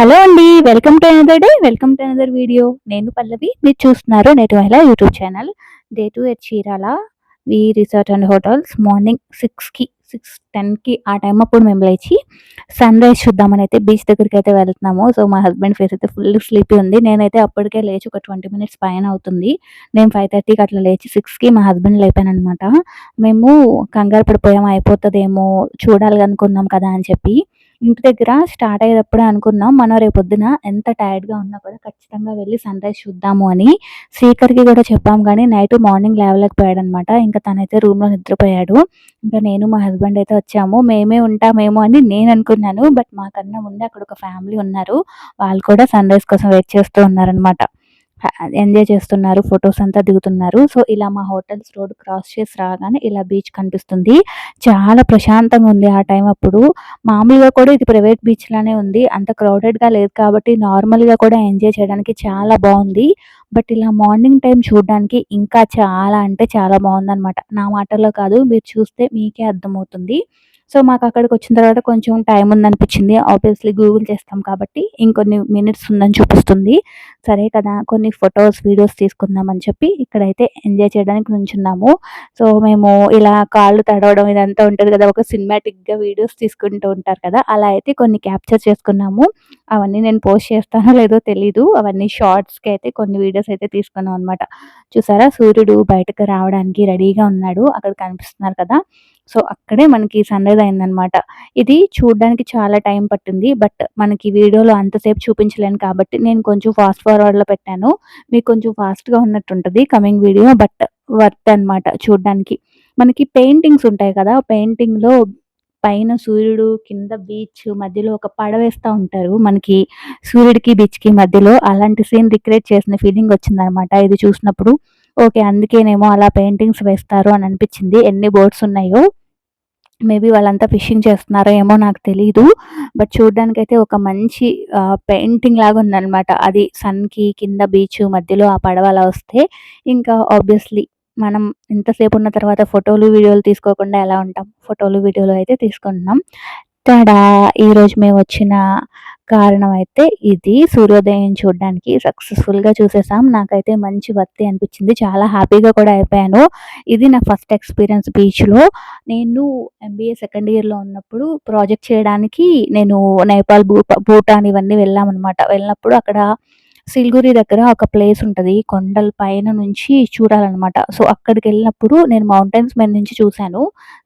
Hello అండి welcome to another day welcome to another video నేను పల్లవి మీరు చూస్తున్నారు నేటి మహిళ YouTube channel day two at Chirala V resort and hotels morning సిక్స్కి సిక్స్ టెన్కి ఆ టైం అప్పుడు మేము లేచి సన్ రైజ్ చూద్దామని అయితే బీచ్ దగ్గరికి అయితే వెళ్తున్నాము. సో మా హస్బెండ్ ఫేస్ అయితే ఫుల్ స్లీపీ ఉంది. నేనైతే అప్పటికే లేచి ఒక ట్వంటీ మినిట్స్ పైన అవుతుంది. నేను ఫైవ్ థర్టీకి అట్లా లేచి సిక్స్కి మా హస్బెండ్ లేపాను అనమాట మేము కంగారు పడిపోయాము అయిపోతుందేమో చూడాలి అనుకున్నాం కదా అని చెప్పి. ఇంటి దగ్గర స్టార్ట్ అయ్యేటప్పుడే అనుకున్నాం మనం రేపొద్దున ఎంత టైర్డ్గా ఉన్నా కూడా ఖచ్చితంగా వెళ్ళి సన్ రైజ్ చూద్దాము అని. శ్రీకర్కి కూడా చెప్పాం కానీ నైట్ మార్నింగ్ లేవలేకపోయాడు అనమాట ఇంకా తనైతే రూమ్లో నిద్రపోయాడు. ఇంకా నేను మా హస్బెండ్ అయితే వచ్చాము. మేమే ఉంటామేమో అని నేను అనుకున్నాను. బట్ మాకన్నా ముందే అక్కడ ఒక ఫ్యామిలీ ఉన్నారు. వాళ్ళు కూడా సన్ రైజ్ కోసం వెయిట్ చేస్తూ ఉన్నారనమాట. ఎంజాయ్ చేస్తున్నారు ఫొటోస్ అంతా దిగుతున్నారు. సో ఇలా మా హోటల్స్ రోడ్ క్రాస్ చేసి రాగానే ఇలా బీచ్ కనిపిస్తుంది. చాలా ప్రశాంతంగా ఉంది ఆ టైం అప్పుడు. మామూలుగా కూడా ఇది ప్రైవేట్ బీచ్ లానే ఉంది. అంత క్రౌడెడ్గా లేదు కాబట్టి నార్మల్గా కూడా ఎంజాయ్ చేయడానికి చాలా బాగుంది. బట్ ఇలా మార్నింగ్ టైం చూడడానికి ఇంకా చాలా అంటే చాలా బాగుందన్నమాట. నా మాటల్లో కాదు మీరు చూస్తే మీకే అర్థమవుతుంది. సో మాకు అక్కడికి వచ్చిన తర్వాత కొంచెం టైం ఉందనిపించింది. ఆబ్వియస్లీ గూగుల్ చేస్తాం కాబట్టి ఇంకొన్ని మినిట్స్ ఉందని చూపిస్తుంది. సరే కదా కొన్ని ఫొటోస్ వీడియోస్ తీసుకుందాం అని చెప్పి ఇక్కడైతే ఎంజాయ్ చేయడానికి నుంచున్నాము. సో మేము ఇలా కాళ్ళు తడవడం ఇదంతా ఉంటుంది కదా ఒక సినిమాటిక్గా వీడియోస్ తీసుకుంటూ ఉంటారు కదా అలా అయితే కొన్ని క్యాప్చర్ చేసుకున్నాము. అవన్నీ నేను పోస్ట్ చేస్తానో లేదో తెలీదు. అవన్నీ షార్ట్స్కి అయితే కొన్ని వీడియోస్ అయితే తీసుకున్నాం అనమాట చూసారా? సూర్యుడు బయటకు రావడానికి రెడీగా ఉన్నాడు. అక్కడ కనిపిస్తున్నారు కదా. సో అక్కడే మనకి సన్రైజ్ అయిందనమాట ఇది చూడడానికి చాలా టైం పట్టింది. బట్ మనకి వీడియోలో అంతసేపు చూపించలేను కాబట్టి నేను కొంచెం ఫాస్ట్ ఫార్వర్డ్లో పెట్టాను. మీకు కొంచెం ఫాస్ట్గా ఉన్నట్టుంటుంది కమింగ్ వీడియో బట్ వర్త్ అనమాట చూడడానికి. మనకి పెయింటింగ్స్ ఉంటాయి కదా పెయింటింగ్లో పైన సూర్యుడు కింద బీచ్ మధ్యలో ఒక పడవేస్తూ ఉంటారు. మనకి సూర్యుడికి బీచ్కి మధ్యలో అలాంటి సీన్ రిక్రియేట్ చేసిన ఫీలింగ్ వచ్చిందనమాట ఇది చూసినప్పుడు ఓకే అందుకేనేమో అలా పెయింటింగ్స్ వేస్తారు అని అనిపించింది. ఎన్ని బోర్డ్స్ ఉన్నాయో. మేబీ వాళ్ళంతా ఫిషింగ్ చేస్తున్నారో ఏమో నాకు తెలీదు. బట్ చూడడానికైతే ఒక మంచి పెయింటింగ్ లాగా ఉందన్నమాట. అది సన్కి కింద బీచ్ మధ్యలో ఆ పడవ అలా వస్తే ఇంకా ఆబ్వియస్లీ మనం ఇంతసేపు ఉన్న తర్వాత ఫోటోలు వీడియోలు తీసుకోకుండా ఎలా ఉంటాం? ఫోటోలు వీడియోలు అయితే తీసుకుంటున్నాం. తడా ఈరోజు మేము వచ్చిన కారణం అయితే ఇది సూర్యోదయం చూడడానికి సక్సెస్ఫుల్గా చూసేసాం నాకైతే మంచి వర్తి అనిపించింది. చాలా హ్యాపీగా కూడా అయిపోయాను. ఇది నా ఫస్ట్ ఎక్స్పీరియన్స్ బీచ్లో. నేను ఎంబీఏ సెకండ్ ఇయర్లో ఉన్నప్పుడు ప్రాజెక్ట్ చేయడానికి నేను నేపాల్ భూ భూటాన్ ఇవన్నీ వెళ్ళామన్నమాట. వెళ్ళినప్పుడు అక్కడ సిల్గురి దగ్గర ఒక ప్లేస్ ఉంటుంది. కొండల పైన నుంచి చూడాలన్నమాట. సో అక్కడికి వెళ్ళినప్పుడు నేను మౌంటైన్స్ మీద నుంచి చూశాను.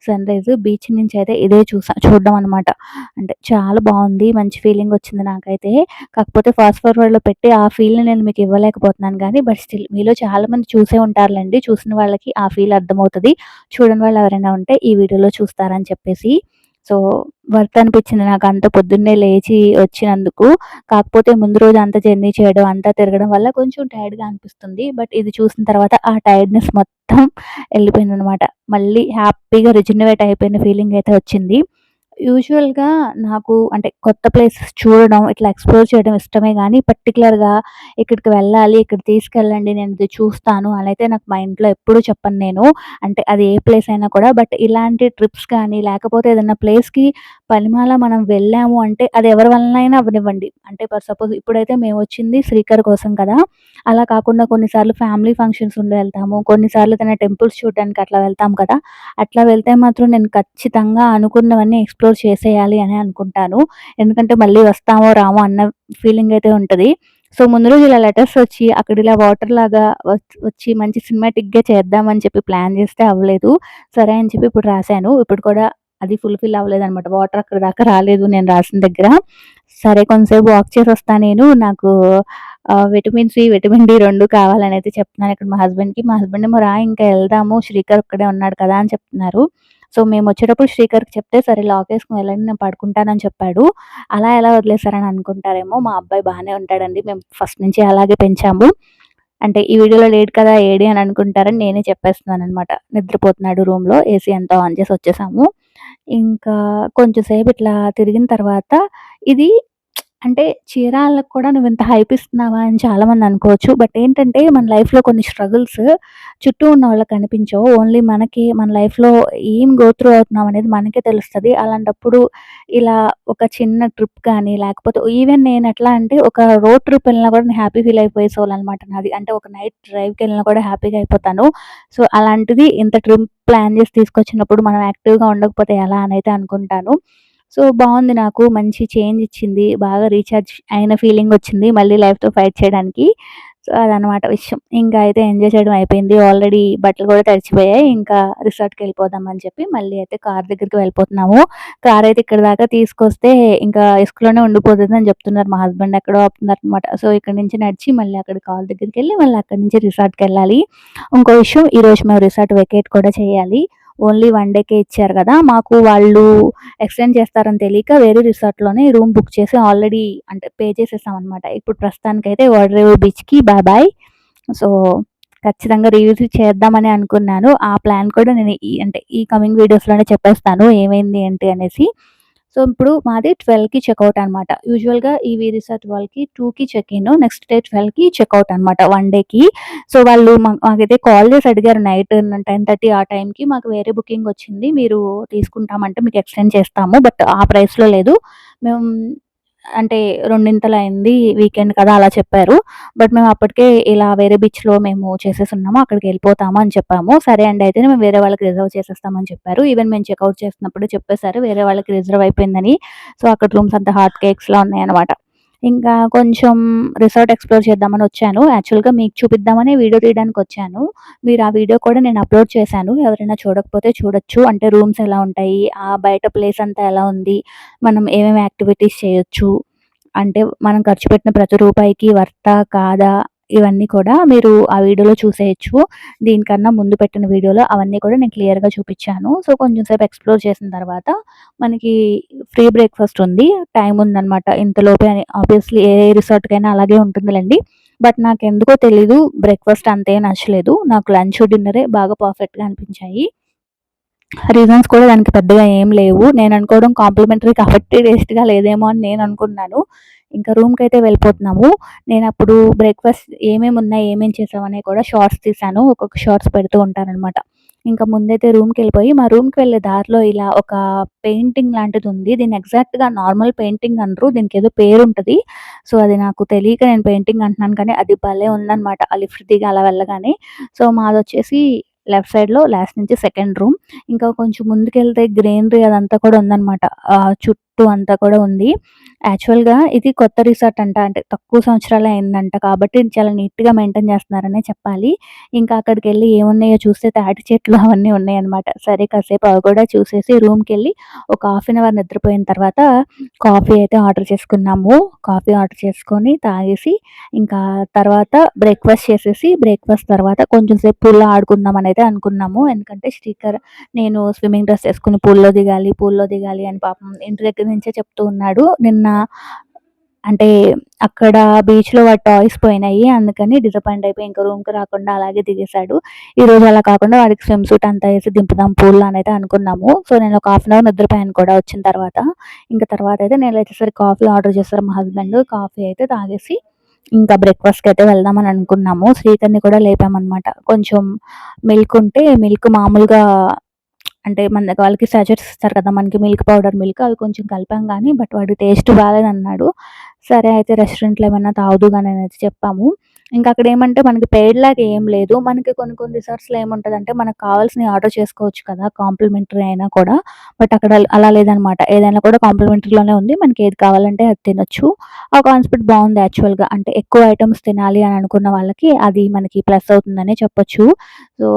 సన్ రైజ్ బీచ్ నుంచి అయితే ఇదే చూసా చూడడం అనమాట అంటే చాలా బాగుంది మంచి ఫీలింగ్ వచ్చింది నాకైతే. కాకపోతే ఫాస్ట్ ఫార్వర్డ్లో పెట్టి ఆ ఫీల్ని నేను మీకు ఇవ్వలేకపోతున్నాను కానీ బట్ స్టిల్ మీలో చాలామంది చూసే ఉంటారులేండి. చూసిన వాళ్ళకి ఆ ఫీల్ అర్థమవుతుంది. చూడని వాళ్ళు ఎవరైనా ఉంటే ఈ వీడియోలో చూస్తారని చెప్పేసి. సో వర్త్ అనిపించింది నాకు అంత పొద్దున్నే లేచి వచ్చినందుకు. కాకపోతే ముందు రోజు అంత జర్నీ చేయడం అంతా తిరగడం వల్ల కొంచెం టైర్డ్గా అనిపిస్తుంది. బట్ ఇది చూసిన తర్వాత ఆ టైర్డ్నెస్ మొత్తం వెళ్ళిపోయింది అనమాట మళ్ళీ హ్యాపీగా రిజినవేట్ అయిపోయిన ఫీలింగ్ అయితే వచ్చింది. యూజువల్గా నాకు అంటే కొత్త ప్లేసెస్ చూడడం ఇట్లా ఎక్స్ప్లోర్ చేయడం ఇష్టమే కానీ పర్టికులర్గా ఇక్కడికి వెళ్ళాలి ఇక్కడ తీసుకెళ్ళండి నేను ఇది చూస్తాను అని అయితే నాకు మా ఇంట్లో ఎప్పుడూ చెప్పను నేను. అంటే అది ఏ ప్లేస్ అయినా కూడా బట్ ఇలాంటి ట్రిప్స్ కానీ లేకపోతే ఏదైనా ప్లేస్కి పనిమాల మనం వెళ్ళాము అంటే అది ఎవరి వలనైనా అవనివ్వండి అంటే ఫర్ సపోజ్ ఇప్పుడైతే మేము వచ్చింది శ్రీకర్ కోసం కదా అలా కాకుండా కొన్నిసార్లు ఫ్యామిలీ ఫంక్షన్స్ ఉండి వెళ్తాము కొన్నిసార్లు ఏదైనా టెంపుల్స్ చూడడానికి అట్లా వెళ్తాం కదా అట్లా వెళ్తే మాత్రం నేను ఖచ్చితంగా అనుకున్నవన్నీ ఎక్స్ప్లోర్ చేసేయాలి అని అనుకుంటాను. ఎందుకంటే మళ్ళీ వస్తామో రామో అన్న ఫీలింగ్ అయితే ఉంటుంది. సో ముందు రోజు ఇలా లెటర్స్ వచ్చి అక్కడ ఇలా వాటర్ లాగా వచ్చి మంచి సినిమాటిక్గా చేద్దామని చెప్పి ప్లాన్ చేస్తే అవ్వలేదు. సరే అని చెప్పి ఇప్పుడు రాశాను. ఇప్పుడు కూడా అది ఫుల్ఫిల్ అవ్వలేదు అనమాట వాటర్ అక్కడ దాకా రాలేదు నేను రాసిన దగ్గర. సరే కొంతసేపు వాక్ చేసి వస్తాను నేను. నాకు విటమిన్ సి విటమిన్ డి రెండు కావాలని అయితే చెప్తున్నాను. ఇక్కడ మా హస్బెండ్కి మా హస్బెండ్ ఏమో రా ఇంకా వెళ్దాము. శ్రీకర్ ఒక్కడే ఉన్నాడు కదా అని చెప్తున్నారు. సో మేము వచ్చేటప్పుడు శ్రీకర్కి చెప్తే సరే లాక్ వేసుకుని వెళ్ళండి నేను పడుకుంటానని చెప్పాడు. అలా ఎలా వదిలేశారని అనుకుంటారేమో మా అబ్బాయి బాగానే ఉంటాడండి. మేము ఫస్ట్ నుంచి అలాగే పెంచాము. అంటే ఈ వీడియోలో లేట్ కదా ఏడి అని అనుకుంటారని నేనే చెప్పేస్తున్నాను అనమాట నిద్రపోతున్నాడు రూమ్లో ఏసీ అంతా ఆన్ చేసి వచ్చేసాము. ఇంకా కొంచెం సేపు ఇట్లా తిరిగిన తర్వాత ఇది అంటే చీరాలకు కూడా నువ్వు ఇంత హైప్ ఇస్తున్నావా అని చాలామంది అనుకోవచ్చు. బట్ ఏంటంటే మన లైఫ్‌లో కొన్ని స్ట్రగుల్స్ చుట్టూ ఉన్న వాళ్ళకి కనిపించవు. ఓన్లీ మనకి మన లైఫ్‌లో ఏం గోత్రూ అవుతున్నాం అనేది మనకే తెలుస్తుంది అలాంటప్పుడు ఇలా ఒక చిన్న ట్రిప్ కానీ లేకపోతే ఈవెన్ నేను ఎట్లా అంటే ఒక రోడ్ ట్రిప్ వెళ్ళినా కూడా నేను హ్యాపీ ఫీల్ అయిపోయే సోల్ అనమాట నాది. అంటే ఒక నైట్ డ్రైవ్కి వెళ్ళినా కూడా హ్యాపీగా అయిపోతాను. సో, అలాంటిది ఇంత ట్రిప్ ప్లాన్ చేసి తీసుకొచ్చినప్పుడు మనం యాక్టివ్‌గా ఉండకపోతే ఎలా అని అయితే అనుకుంటాను. సో, బాగుంది నాకు. మంచి చేంజ్ ఇచ్చింది. బాగా రీఛార్జ్ అయిన ఫీలింగ్ వచ్చింది. మళ్ళీ లైఫ్‌తో ఫైట్ చేయడానికి. సో, అదనమాట విషయం. ఇంకా అయితే ఎంజాయ్ చేయడం అయిపోయింది. ఆల్రెడీ బట్టలు కూడా తడిచిపోయాయి. ఇంకా రిసార్ట్కి వెళ్ళిపోదాం అని చెప్పి మళ్ళీ అయితే కార్ దగ్గరికి వెళ్ళిపోతున్నాము. కార్ అయితే ఇక్కడ దాకా తీసుకొస్తే ఇంకా ఇసుకలోనే ఉండిపోతదని చెప్తున్నారు మా హస్బెండ్. ఎక్కడో అనమాట సో, ఇక్కడ నుంచి నడిచి మళ్ళీ అక్కడ కార్ దగ్గరికెళ్ళి మళ్ళీ అక్కడి నుంచి రిసార్ట్కి వెళ్ళాలి ఇంకో విషయం ఈరోజు మేము రిసార్ట్ వెకేట్ కూడా చేయాలి. ఓన్లీ వన్ డేకే ఇచ్చారు కదా! మాకు వాళ్ళు ఎక్స్‌టెండ్ చేస్తారని తెలియక వేరే రిసార్ట్‌లోనే రూమ్ బుక్ చేసి ఆల్రెడీ అంటే పే చేసేసామనమాట. ఇప్పుడు ప్రస్తుతానికైతే ఓడరేవు బీచ్‌కి బాయ్ బాయ్. సో, ఖచ్చితంగా రివ్యూస్ చేద్దామని అనుకున్నాను. ఆ ప్లాన్ కూడా నేను ఈ అంటే ఈ కమింగ్ వీడియోస్‌లోనే చెప్పేస్తాను. ఏమైంది ఏంటి అనేసి. సో, ఇప్పుడు మాది 12కి చెక్అవుట్ అనమాట. యూజువల్‌గా ఈవీ రిసార్ట్ వాళ్ళకి టూకి చెక్ ఇన్. నెక్స్ట్ డే 12కి చెక్అవుట్ అనమాట వన్ డేకి. సో, వాళ్ళు మా మాకైతే కాల్ చేసి అడిగారు నైట్ 10:30 ఆ టైంకి మాకు వేరే బుకింగ్ వచ్చింది. మీరు తీసుకుంటామంటే మీకు ఎక్స్‌టెండ్ చేస్తాము. బట్ ఆ ప్రైస్‌లో లేదు. మేము అంటే రెండింతలు అయింది వీకెండ్ కదా! అలా చెప్పారు. బట్ మేము అప్పటికే ఇలా వేరే బీచ్‌లో మేము చేసేసున్నాము. అక్కడికెళ్ళిపోతాము అని చెప్పాము. సరే అండి అయితే మేము వేరే వాళ్ళకి రిజర్వ్ చేసేస్తామని చెప్పారు. ఈవెన్ మేము చెక్అవుట్ చేసినప్పుడు చెప్పేసారు వేరే వాళ్ళకి రిజర్వ్ అయిపోయిందని. సో, అక్కడ రూమ్స్ అంతా హాట్ కేక్స్‌లా ఉన్నాయన్నమాట. ఇంకా కొంచెం రిసార్ట్ ఎక్స్‌ప్లోర్ చేద్దామని వచ్చాను. యాక్చువల్‌గా మీకు చూపిద్దామని వీడియో తీయడానికొచ్చాను. మీరు ఆ వీడియో కూడా నేను అప్‌లోడ్ చేశాను. ఎవరైనా చూడకపోతే చూడొచ్చు. అంటే రూమ్స్ ఎలా ఉంటాయి? ఆ బయట ప్లేస్ అంతా ఎలా ఉంది? మనం ఏమేమి యాక్టివిటీస్ చేయొచ్చు? అంటే మనం ఖర్చు పెట్టిన ప్రతి రూపాయికి వర్తా? కాదా? ఇవన్నీ కూడా మీరు ఆ వీడియోలో చూసేయొచ్చు. దీనికన్నా ముందు పెట్టిన వీడియోలో అవన్నీ కూడా నేను క్లియర్‌గా చూపించాను సో, కొంచెం సేపు ఎక్స్‌ప్లోర్ చేసిన తర్వాత మనకి ఫ్రీ బ్రేక్‌ఫాస్ట్ ఉంది. టైం ఉందనమాట. ఇంతలోపే ఆబ్వియస్‌లీ ఏ రిసార్ట్‌కైనా అలాగే ఉంటుందిలేండి బట్ నాకు ఎందుకో తెలీదు బ్రేక్‌ఫాస్ట్ అంతే నచ్చలేదు. నాకు లంచ్, డిన్నరే బాగా పర్ఫెక్ట్‌గా అనిపించాయి. రీజన్స్ కూడా దానికి పెద్దగా ఏం లేవు. నేను అనుకోవడం కాంప్లిమెంటరీ కాబట్టి టేస్ట్‌గా లేదేమో అని నేను అనుకున్నాను. ఇంకా రూమ్కి అయితే వెళ్ళిపోతున్నాము. నేను అప్పుడు బ్రేక్‌ఫాస్ట్ ఏమేమి ఉన్నాయి? ఏమేమి చేసామనేవి కూడా షార్ట్స్ తీశాను. ఒక్కొక్క షార్ట్స్ పెడుతూ ఉంటాననమాట. ఇంకా ముందైతే రూమ్కి వెళ్ళిపోయి మా రూమ్‌కి వెళ్ళే దారిలో ఇలా ఒక పెయింటింగ్ లాంటిది ఉంది దీన్ని ఎగ్జాక్ట్‌గా నార్మల్ పెయింటింగ్ అనరు. దీనికేదో ఉంటుంది సో, అది నాకు తెలియక నేను పెయింటింగ్ అంటున్నాను కానీ అది భలే ఉందనమాట. ఆ లిఫ్ట్ దిగి అలా వెళ్ళగానే. సో, మాదొచ్చేసి లెఫ్ట్ సైడ్‌లో లాస్ట్ నుంచి సెకండ్ రూమ్. ఇంకా కొంచెం ముందుకెళ్తే గ్రీనరీ అదంతా కూడా ఉందన్నమాట చుట్టూ చుట్టూ అంతా కూడా ఉంది. యాక్చువల్‌గా ఇది కొత్త రిసార్ట్ అంట. అంటే తక్కువ సంవత్సరాలు అయిందంట. కాబట్టి చాలా నీట్‌గా మెయింటైన్ చేస్తున్నారనే చెప్పాలి. ఇంకా అక్కడికెళ్ళి ఏమున్నాయో చూస్తే తాటి చెట్లు అవన్నీ ఉన్నాయన్నమాట. సరే కాసేపు అవి కూడా చూసేసి రూమ్కి వెళ్ళి ఒక హాఫ్ అన్ అవర్ నిద్రపోయిన తర్వాత కాఫీ అయితే ఆర్డర్ చేసుకున్నాము. కాఫీ ఆర్డర్ చేసుకొని తాగేసి ఇంకా తర్వాత బ్రేక్‌ఫాస్ట్ చేసేసి బ్రేక్‌ఫాస్ట్ తర్వాత కొంచెం సేపు పూల్‌లో ఆడుకుందాం అయితే అనుకున్నాము. ఎందుకంటే శ్రీకర్ నేను స్విమ్మింగ్ డ్రెస్ వేసుకుని పూల్‌లో దిగాలి, పూల్‌లో దిగాలి అని పాపం ఇంటి దగ్గర నుంచే చెప్తూ ఉన్నాడు. నిన్న అంటే అక్కడ బీచ్‌లో వాడి టాయ్స్ పోయినాయి. అందుకని డిసప్పాయింట్ అయిపోయి ఇంకా రూమ్‌కి రాకుండా అలాగే దిగేసాడు. ఈరోజు అలా కాకుండా వాడికి స్విమ్ సూట్ అంతా వేసి దింపుదాం పూల్‌లో అయితే అనుకున్నాము. సో, నేను ఒక హాఫ్ అన్ అవర్ నిద్రపోయాను కూడా వచ్చిన తర్వాత. ఇంక తర్వాత అయితే నేను వచ్చేసరికి కాఫీ ఆర్డర్ చేశారు మా హస్బెండ్. కాఫీ అయితే తాగేసి ఇంకా బ్రేక్‌ఫాస్ట్‌కైతే వెళ్దామని అనుకున్నాము. శ్రీకర్‌ని కూడా లేపామన్నమాట కొంచెం మిల్క్ ఉంటే మిల్క్ మామూలుగా అంటే మన దగ్గర వాళ్ళకి సజెట్స్ ఇస్తారు కదా! మనకి మిల్క్ పౌడర్ మిల్క్ అవి కొంచెం కలిపాం కానీ బట్ వాడి టేస్ట్ బాగాలేదన్నాడు సరే అయితే రెస్టారెంట్‌లో ఏమైనా తాగుదు కానీ అనేది చెప్పాము. ఇంకా అక్కడ ఏమంటే మనకి పెయిడ్ లాగా ఏం లేదు. మనకి కొన్ని కొన్ని రిసార్ట్స్‌లో ఏముంటుంది అంటే మనకు కావాల్సినవి ఆర్డర్ చేసుకోవచ్చు కదా! కాంప్లిమెంటరీ అయినా కూడా. బట్ అక్కడ అలా లేదనమాట. ఏదైనా కూడా కాంప్లిమెంటరీలోనే ఉంది. మనకి ఏది కావాలంటే అది తినొచ్చు. ఆ కాన్సెప్ట్ బాగుంది యాక్చువల్‌గా. అంటే ఎక్కువ ఐటమ్స్ తినాలి అని అనుకున్న వాళ్ళకి అది మనకి ప్లస్ అవుతుందనే చెప్పొచ్చు. సో,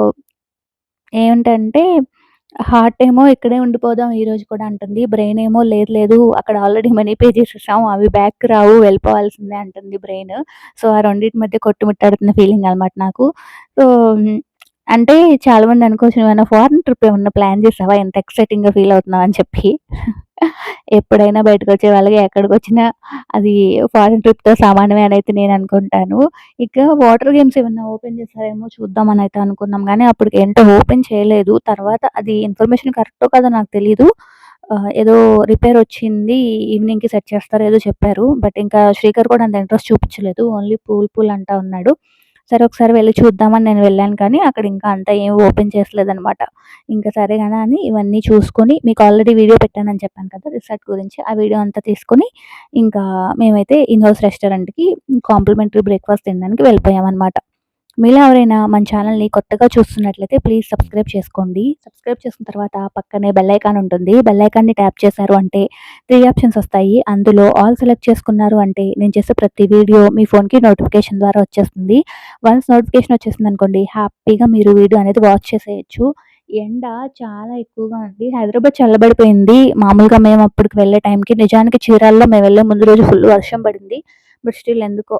ఏంటంటే హార్ట్ ఏమో ఇక్కడే ఉండిపోదాం ఈ రోజు కూడా అంటుంది. బ్రెయిన్ ఏమో లేదు లేదు అక్కడ ఆల్రెడీ మనీ పే చేసేసాం. అవి బ్యాక్ రావు వెళ్ళిపోవాల్సిందే అంటుంది బ్రెయిన్. సో, ఆ రెండింటి మధ్య కొట్టుమిట్టాడుతున్న ఫీలింగ్ అనమాట నాకు. సో, అంటే చాలా మంది అనుకోవచ్చు ఏమైనా ఫారెన్ ట్రిప్ ఏమన్నా ప్లాన్ చేసావా? ఎంత ఎక్సైటింగ్‌గా ఫీల్ అవుతున్నావు అని చెప్పి. ఎప్పుడైనా బయటకొచ్చే వాళ్ళకి ఎక్కడికి వచ్చినా అది ఫారెన్ ట్రిప్‌తో సమానమే అయితే నేను అనుకుంటాను. ఇక వాటర్ గేమ్స్ ఏమన్నా ఓపెన్ చేస్తారేమో చూద్దాం అయితే అనుకున్నాం కానీ అప్పటికి ఏంటో ఓపెన్ చేయలేదు. తర్వాత అది ఇన్ఫర్మేషన్ కరెక్టో కాదో నాకు తెలీదు. ఏదో రిపేర్ వచ్చింది. ఈవినింగ్‌కి సెట్ చేస్తారు ఏదో చెప్పారు. బట్ ఇంకా శ్రీకర్ కూడా అంత ఇంట్రెస్ట్ చూపించలేదు. ఓన్లీ పూల్ పూల్ అంటా ఉన్నాడు. సరే ఒకసారి వెళ్ళి చూద్దామని నేను వెళ్ళాను కానీ అక్కడ ఇంకా అంతా ఏం ఓపెన్ చేసలేదనమాట. ఇంకా సరే కదా అని ఇవన్నీ చూసుకొని మీకు ఆల్రెడీ వీడియో పెట్టానని చెప్పాను కదా! రిసార్ట్ గురించి. ఆ వీడియో అంతా తీసుకొని ఇంకా మేమైతే ఇన్ హౌస్ రెస్టారెంట్‌కి కాంప్లిమెంటరీ బ్రేక్‌ఫాస్ట్ తినడానికి వెళ్ళిపోయామనమాట. మీలో ఎవరైనా మన ఛానల్‌ని కొత్తగా చూస్తున్నట్లయితే ప్లీజ్ సబ్స్క్రైబ్ చేసుకోండి. సబ్స్క్రైబ్ చేసిన తర్వాత పక్కనే బెల్ ఐకాన్ ఉంటుంది. బెల్ ఐకాన్‌ని ట్యాప్ చేశారు అంటే త్రీ ఆప్షన్స్ వస్తాయి. అందులో ఆల్ సెలెక్ట్ చేసుకున్నారు అంటే నేను చేసే ప్రతి వీడియో మీ ఫోన్‌కి నోటిఫికేషన్ ద్వారా వచ్చేస్తుంది. వన్స్ నోటిఫికేషన్ వచ్చేసిందనుకోండి హ్యాపీగా మీరు వీడియో అనేది వాచ్ చేసేయచ్చు ఎండ చాలా ఎక్కువగా ఉంది. హైదరాబాద్ చల్లబడిపోయింది. మామూలుగా మేము అప్పటికి వెళ్ళే టైంకి నిజానికి చీరాల్లో మేము వెళ్ళే ముందు రోజు ఫుల్ వర్షం పడింది. బట్ స్టిల్ ఎందుకో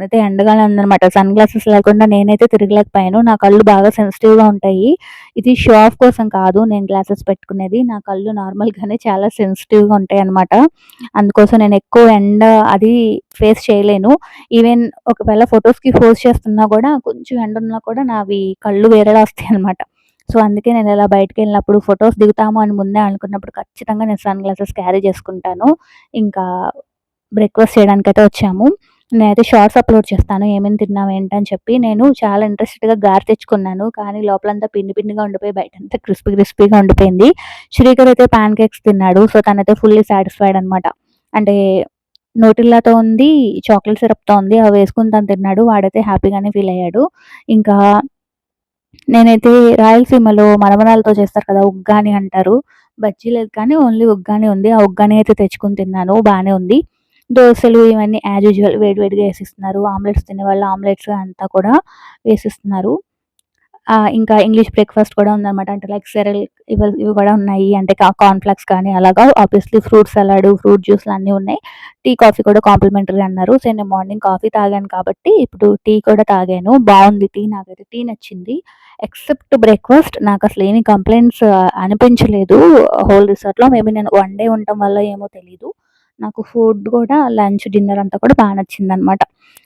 అయితే ఎండగానే ఉందనమాట. సన్ గ్లాసెస్ లేకుండా నేనైతే తిరగలేకపోయాను. నా కళ్ళు బాగా సెన్సిటివ్‌గా ఉంటాయి. ఇది షో ఆఫ్ కోసం కాదు నేను గ్లాసెస్ పెట్టుకునేది. నా కళ్ళు నార్మల్‌గానే చాలా సెన్సిటివ్‌గా ఉంటాయి అనమాట అందుకోసం నేను ఎక్కువ ఎండ అది ఫేస్ చేయలేను. ఈవెన్ ఒకవేళ ఫొటోస్కి ఫోర్స్ చేస్తున్నా కూడా కొంచెం ఎండ ఉన్నా కూడా నావి కళ్ళు వేరేలా వస్తాయన్నమాట. సో, అందుకే నేను ఇలా బయటికెళ్ళినప్పుడు ఫొటోస్ దిగుతాము అని ముందే అనుకున్నప్పుడు ఖచ్చితంగా నేను సన్ గ్లాసెస్ క్యారీ చేసుకుంటాను. ఇంకా బ్రేక్‌ఫాస్ట్ చేయడానికి అయితే వచ్చాము. నేనైతే షార్ట్స్ అప్‌లోడ్ చేస్తాను. ఏమేమి తిన్నాము ఏంటని చెప్పి. నేను చాలా ఇంట్రెస్టెడ్‌గా గారె తెచ్చుకున్నాను. కానీ లోపలంతా పిండి పిండిగా ఉండిపోయి బయట అంతా క్రిస్పీ క్రిస్పీగా ఉండిపోయింది. శ్రీకర్ అయితే పాన్ కేక్స్ తిన్నాడు. సో, తనైతే ఫుల్లీ సాటిస్ఫైడ్ అనమాట. అంటే నోటిల్లాతో ఉంది, చాక్లెట్ సిరప్‌తో ఉంది. అవి వేసుకుని తను తిన్నాడు. వాడైతే హ్యాపీగానే ఫీల్ అయ్యాడు. ఇంకా నేనైతే రాయలసీమలో మరమరాలతో చేస్తారు కదా! ఉగ్గాని అంటారు. బజ్జీ లేదు కానీ ఓన్లీ ఉగ్గాని ఉంది. ఆ ఉగ్గాని అయితే తెచ్చుకొని తిన్నాను. బాగానే ఉంది. దోసలు ఇవన్నీ యాజ్ యూజువల్ వేడి వేడిగా వేసిస్తున్నారు. ఆమ్లెట్స్ తినే వాళ్ళు ఆమ్లెట్స్ అంతా కూడా వేసిస్తున్నారు. ఇంకా ఇంగ్లీష్ బ్రేక్‌ఫాస్ట్ కూడా ఉందన్నమాట అంటే లైక్ సెరల్ ఇవి ఇవి కూడా ఉన్నాయి. అంటే కా కానీ అలాగా ఆబ్వియస్లీ ఫ్రూట్ సలాడ్, ఫ్రూట్ జ్యూస్‌లు అన్నీ ఉన్నాయి. టీ, కాఫీ కూడా కాంప్లిమెంటరీ అన్నారు. సో, నేను మార్నింగ్ కాఫీ తాగాను కాబట్టి ఇప్పుడు టీ కూడా తాగాను. బాగుంది టీ నాకైతే టీ నచ్చింది. ఎక్సెప్ట్ బ్రేక్‌ఫాస్ట్ నాకు అసలు ఏమి కంప్లైంట్స్ అనిపించలేదు. హోల్ రిసార్ట్‌లో మేబీ నేను వన్ డే ఉండటం వల్ల ఏమో తెలీదు. నాకు ఫుడ్ కూడా లంచ్, డిన్నర్ అంతా కూడా బా నచ్చిందనమాట.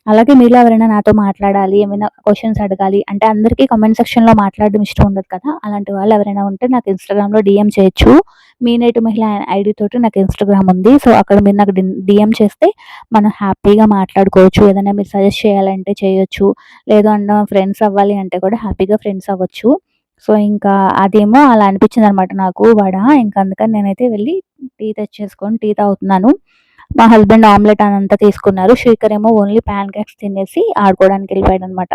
అలాగే మీలో ఎవరైనా నాతో మాట్లాడాలి, ఏమైనా క్వశ్చన్స్ అడగాలి అంటే అందరికీ కామెంట్ సెక్షన్‌లో మాట్లాడడం ఇష్టం ఉండదు కదా! అలాంటి వాళ్ళు ఎవరైనా ఉంటే నాకు ఇన్‌స్టాగ్రామ్‌లో డిఎం చేయొచ్చు. మీ నేటి మహిళ ఐడి తోటి నాకు ఇన్‌స్టాగ్రామ్ ఉంది. సో, అక్కడ మీరు నాకు డిఎం చేస్తే మనం హ్యాపీగా మాట్లాడుకోవచ్చు. ఏదైనా మీరు సజెస్ట్ చేయాలంటే చేయొచ్చు. లేదు అన్న ఫ్రెండ్స్ అవ్వాలి అంటే కూడా హ్యాపీగా ఫ్రెండ్స్ అవ్వచ్చు. సో, ఇంకా అదేమో అలా అనిపించింది అనమాట నాకు వడ. ఇంకా అందుకని నేనైతే వెళ్ళి టీ తెచ్చేసుకొని టీ తాగుతున్నాను. మా హస్బెండ్ ఆమ్లెట్ అదంతా తీసుకున్నారు. శ్రీకర్ ఏమో ఓన్లీ ప్యాన్ కేక్స్ తినేసి ఆడుకోవడానికి వెళ్ళిపోయాడు అనమాట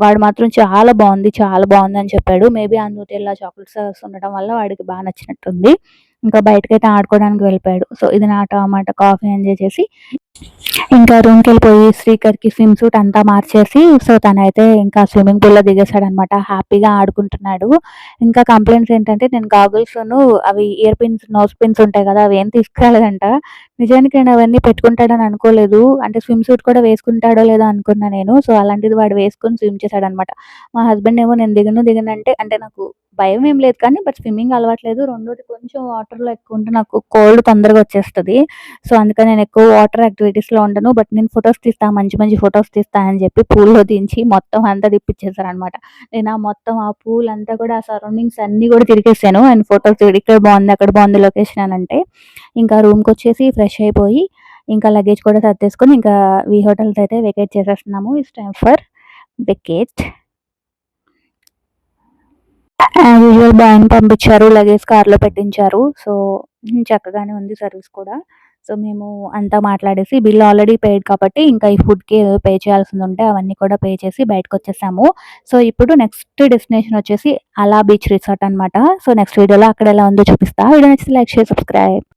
వాడు మాత్రం చాలా బాగుంది చాలా బాగుంది అని చెప్పాడు. మేబీ ఆ న్యూటెల్లా చాక్లెట్స్ ఉండటం వల్ల వాడికి బాగా నచ్చినట్టుంది. ఇంకా బయటకైతే ఆడుకోవడానికి వెళ్ళిపోయాడు. సో, ఇది నా టమాట కాఫీ ఎంజాయ్ చేసి ఇంకా రూమ్‌కెళ్ళిపోయి శ్రీకర్‌కి స్విమ్ సూట్ అంతా మార్చేసి సో, తనైతే ఇంకా స్విమ్మింగ్ పూల్‌లో దిగేసాడనమాట. హ్యాపీగా ఆడుకుంటున్నాడు. ఇంకా కంప్లైంట్స్ ఏంటంటే నేను గాగుల్స్‌ను అవి ఇయర్ పిన్స్, నోస్ పిన్స్ ఉంటాయి కదా! అవేం తీసుకురాలేదంట. నిజానికి నేను అవన్నీ పెట్టుకుంటాడని అనుకోలేదు. అంటే స్విమ్ సూట్ కూడా వేసుకుంటాడో లేదో అనుకున్నా నేను. సో, అలాంటిది వాడు వేసుకొని స్విమ్ చేశాడనమాట. మా హస్బెండ్ ఏమో నేను దిగను దిగను అంటే అంటే నాకు భయం ఏం లేదు కానీ బట్ స్విమ్మింగ్ అలవాట్లేదు. రెండోటి కొంచెం వాటర్‌లో ఎక్కువ ఉంటే నాకు కోల్డ్ తొందరగా వచ్చేస్తుంది సో, అందుకని నేను ఎక్కువ వాటర్ యాక్టివిటీస్‌లో ఉండను. బట్ నేను ఫొటోస్ తీస్తా, మంచి మంచి ఫోటోస్ తీస్తా అని చెప్పి పూల్‌లో దించి మొత్తం అంతా తిప్పిచ్చేసారనమాట. నేను ఆ మొత్తం ఆ పూల్ అంతా కూడా ఆ సరౌండింగ్స్ అన్నీ కూడా తిరిగేసాను. అండ్ ఫొటోస్ ఇక్కడ బాగుంది అక్కడ బాగుంది లొకేషన్ అని అంటే. ఇంకా రూమ్కి వచ్చేసి ఫ్రెష్ అయిపోయి ఇంకా లగేజ్ కూడా సర్దేసుకొని ఇంకా వి హోటల్స్ అయితే vacate చేసేస్తున్నాము. It's time for vacate. As usual bank పంపించారు. లగేజ్ కార్‌లో పెట్టించారు. సో, చక్కగానే ఉంది సర్వీస్ కూడా. సో, మేము అంతా మాట్లాడేసి బిల్ ఆల్రెడీ పేడ్ కాబట్టి ఇంకా ఈ ఫుడ్‌కి ఏదో పే చేయాల్సింది ఉంటే అవన్నీ కూడా పే చేసి బయటకు వచ్చేసాము సో, ఇప్పుడు నెక్స్ట్ డెస్టినేషన్ వచ్చేసి అలా బీచ్ రిసార్ట్ అనమాట. సో, నెక్స్ట్ వీడియోలో అక్కడ ఎలా ఉందో చూపిస్తా. వీడియో నచ్చితే లైక్, షేర్, సబ్స్క్రైబ్.